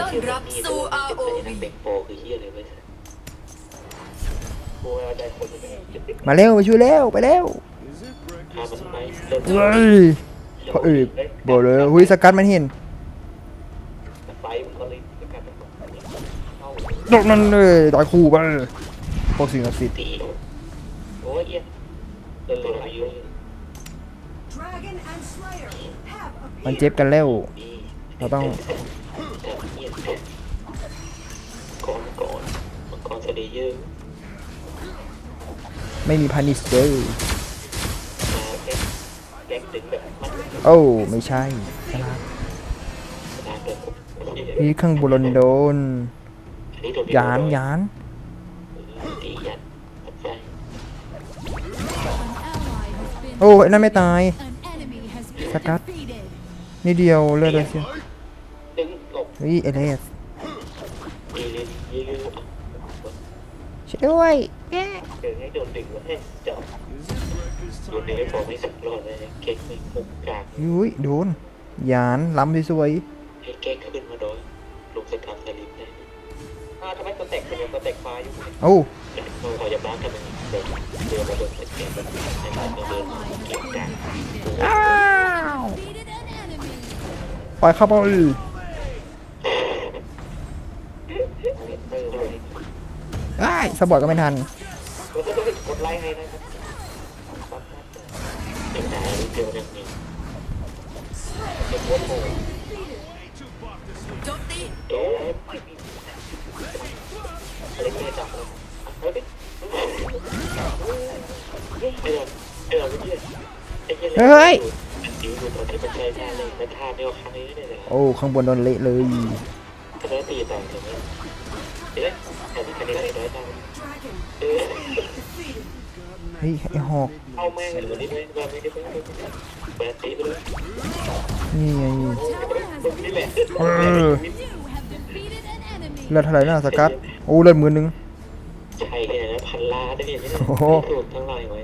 ต้อนรับสู่ ROV เป็นโปรคือเฮียเลยเว้ยโปรเอาใจคนเลยมาเร็วไปช่วยเร็วไปเร็วพามันไปเริ่มเฮ้ยพระเอกบบอกเลยหุยสกัดมันเห็นไฟมันก็เลยกลายเป็นเข้าดอกนั้นเลยดอยคู่ไปพวกสิ่งศักดิ์สิทธิ์ตีโอ้ยเอี้ยเดินเลยอายุ มันเจ็บกันแล้ว เราต้อง เงียบก่อนก่อนมังกรสเลเยอร์ไม่มีพานิสเดอร์มาแก๊กแก๊กดึงแบบมันโอ้ไม่ใช่ฉลาดตามเลยพี่ข้างบนโดนอันนี้โดนยานยานตียันใช่โอ้ไอ้นั่นไม่ตาย An enemy has been Sakat. defeated. นี่เดียวเลือดเลยสิดึงหลบ เฮ้ยเอเลสตีเลยยื้อช่วยด้วยเดินให้โดนดึงแล้วให้จับโดนดึงไม่พอไม่สักรอดเลยเก๊กไม่มุกกลางยุ้ยโดนยานล้ำสวยให้แก๊กขึ้นมาโดยลุกสกัดสลิปได้อ้าวทำไมตัวแตกเป็นตัวแตกฟ้าอยู่ๆโอ้เราพอจะบ้ากันเลยเดินเดินมาโดนสเก็ตให้มันเดินเก็บกลางอ้าว Defeated an enemy. ปล่อยเข้าไป เตอร์เลย ไอ้ายสะบัดก็ไม่ทันเราก็ต้องกดไลค์ให้นะครับเป็ไหนเดียวกันนี่เป็นโคตรโหดเอ๊ะอะไรไม่ได้จับเลยเฮ้ยเอ้ยเอ้ยเอ้ยเดีอยู่ตอนที่มันเลยมันท่าเดียวครั้ยโอ้ข้างบนโดนเละเลย ได้ตีต่อถึงนี้เอ๊ะแต่ที่คะแนนไออ defeated. เฮ้ยไอ้หอกเอาแม่งเลยวันนี้ไม่ไม่ไม่ได้ไม่ได้แบนตีไปเลยนี่ไงนี่แหละเออเลือดเท่าไหร่น่าสกัดโอ้เลือดหมือนึงใช่เนี่ยนะพันล้านได้เนี่ยโอ้โหถูกทั้งหลายไว้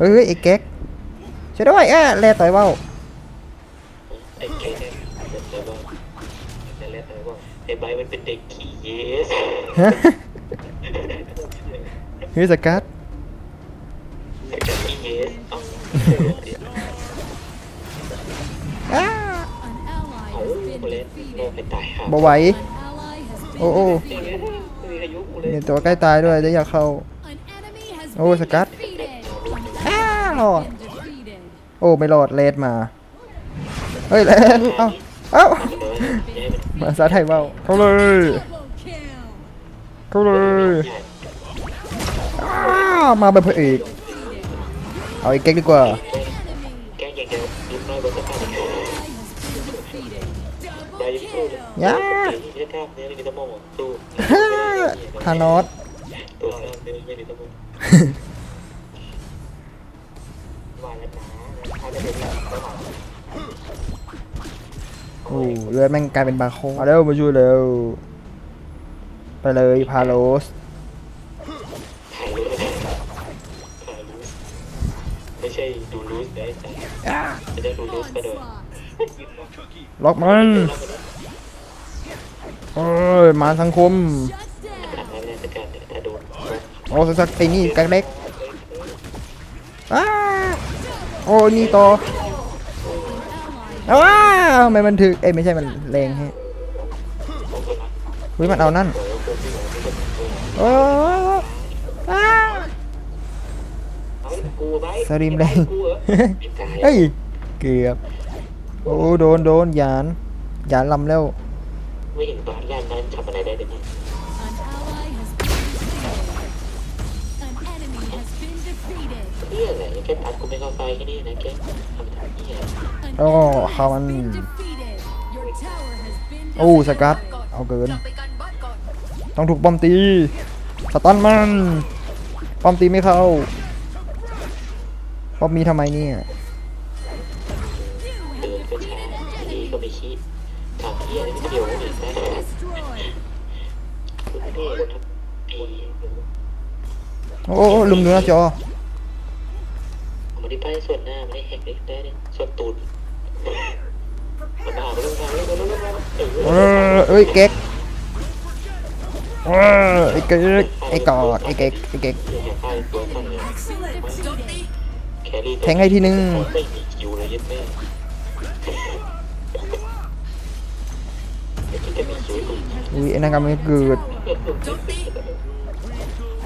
เอ้ยไอ้แก๊กช่วยด้วยเอ้ยแลต่อยเว้าไอ้เก๋เนี่ยเดี๋ยวว่าจะเล่นอะไรว่าไอ้ใบมันเป็นเด็กขี่เยสฮะเฮ้ยสกัดเด็กขี่เยสเอ้าอ้า An ally เอา has been เล่นโลก defeated. ไปตายห่าบ่ไหว An ally has been โอ้โอ้ไม่มีอายุกูเลยเนี่ยตัวใกล้ตายด้วยจะอยากเข้า An enemy has Oh, been Sakat. defeated. An อ้า ally ว has been defeated. โอ้ไม่รอดเลดมา เฮ้ยเลดเอ้าเอ้า มาซาไทยเว้าเข้าเลย Double kill. เข้าเลยอ้าวมาเป็นพระเอกเอาไอ้เก๊กดีกว่า Enemy แกยังจะยิ้มน้อยกว่าสักพัก has been defeated. ได้ Double ยังสู้ kill. ยาไม่ได้กล้ามเนื้อไม่มีส โอ้เลือดแม่งกลายเป็นบาโคมาเร็วมาช่วยเร็วไปเลยพาโลสถ่ายรูปถ่ายรูปไม่ใช่ดูรูสได้แต่ไม่ได้ดูรูสก็โดน Onslaught. ล็อกมันโอ้ยมาสังคม Shut down. ทำให้ราชการเนี่ยถ้าโดนโอ้สักไอ้นี่แก๊กเล็กอ้าโอ้นี่ต่อ An ally อ้าวทำไมมันถึกเอ้ยไม่ใช่มันแรงแฮะเฮ้ยมันเอานั่นโอ้อ้าเอากูไว้สลิมแรงกูเหรอเฮ้ยเกือบโอ้โดนโดนยานยานลำแล้วไม่เห็นบ้านย่านนั้นทำอะไรได้เลย เพื่ออะไรแค่ตัดกูไม่เข้าไฟแค่นี้นะแกทำทำนี่อะไร An โอ้ enemy เขามัน has been defeated. Your tower has been โอ้สกัดเอาเกินกลับไปกันบ้านก่อนต้องถูกป้อมตีสตันมันป้อมตีไม่เข้าป้อมมีทำไมเนี่ยเดินก็ช้าดีก็ไม่คิดทำเที่ยอะไรไม่เดียวก็ไม่ได้ destroyed. คุณเท่คนทำปีโอ้โอ้ลุมดูหน้าจอ เอามาที่ป้ายส่วนหน้าไม่ได้แหกได้ได้ส่วนตูดมันหน้าไม่เออเอ้ยเก๊กเออไอ้เก๊กไอ้กอดไอ้เก๊กไอ้เก๊กอเลยโจมตีแทงให้ทีนึงไม่มีคิวเลยยัดแม่อุ้ยไอ้นั่นก็ไม่เกิด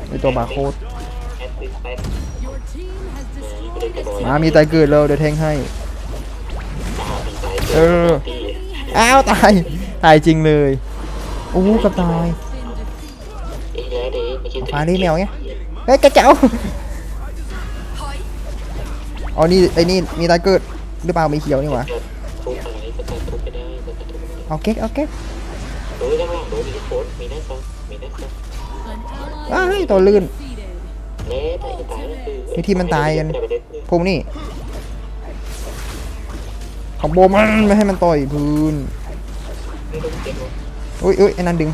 ไอ้ตัวบาโค้ด แอดดิสแท็ก Your team has destroyed a มามีตายเกิดแล้วเดี๋ยวแทงให้เอออ้าวตายตายจริงเลยโอ้กับตาย been defeated. เอ้ยเด้ไม่คิดฟ้านี่แมวไงเฮ้ยกระเจ้าถอยอ๋อนี่ไอ้นี่มีตายเกิดหรือเปล่ามีเขียวนี่หวะทุบอะไรก็จะทุบไม่ได้ก็จะทุบไม่ได้เอาเก๊กเอาเก๊กโดยข้างล่างโดยมีโค้ดมีหน้าซังมีหน้าซัง An ally อ้าว has เฮ้ย been ตัวลื่น ไอที่มันตายกันพวกนี้ขอโบมันไม่ให้มันต่อยพื้นอุ้ยอุ้ยไอ้นั่นดึง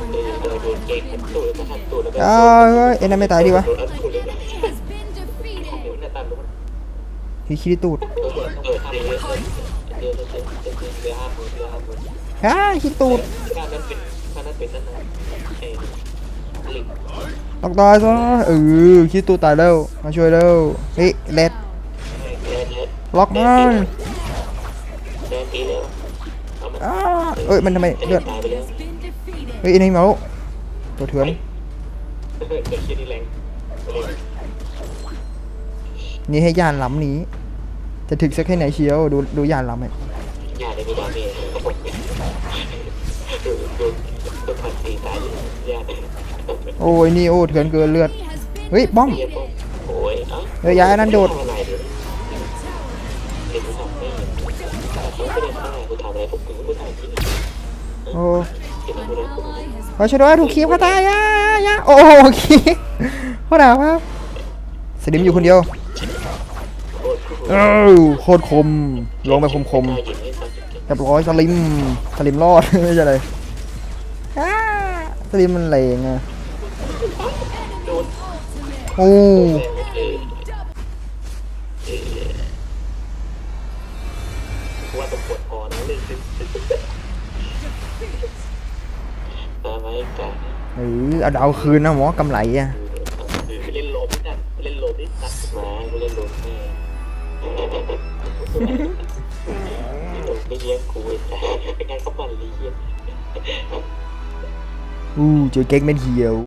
เออเออโดนเก่งตัวแล้วก็หันตัวแล้วก็อ้าวเฮ้ยไอ้นั่นไม่ตายดีวะโดนอัดตัวเลย Has been defeated. เดี๋ยวหน้าตาลุ้นทีคิริตูด ต้องตายซะเออคิริตูดตายแล้วมาช่วยแล้วเฮ้ยเลดล็อกมันเอามาอ้าเอ้ยมันทำไมเลือดเฮ้ยอ้นี่มาแล้วตัวเถื่อนนี่ให้ยานล้ำนี้ จะถึกสักแค่ไหนเชียวดูดูยานล้ำไหมย่าได้ไมีดาเมจดูดู ดูผัดตีตายย่าโอ้ยนี่โอ้เถื่อนเกินเลือดเฮ้ยบ้อมเยี่ยมโอ้ยเอ้าเฮ้ยยายนั้นโดดโอ้ขอช่วยด้วยถูกคีบเขาตายยายาโอ้คีบเขาด่าครับสลิมอยู่คนเดียวโคตรเออโคตรคมลงไปคมคมกล้ายิงให้ฟังๆเรียบร้อยสลิมสลิมรอดไม่ใช่เลย สลิมมันแรงอะโอ้ว่าต้องปวดคอนะเลยมาไหมกันเออเอาดาวคืนนะหมอกำไรอะเล่นโลมนี่นั่นเล่นโลมนี่ตัดมาเล่นโลมแม่ไม่เลี้ยงกูแต่เป็นไงก็มันเลี้ยง อู้เจอเก๊กเม็ดเหียว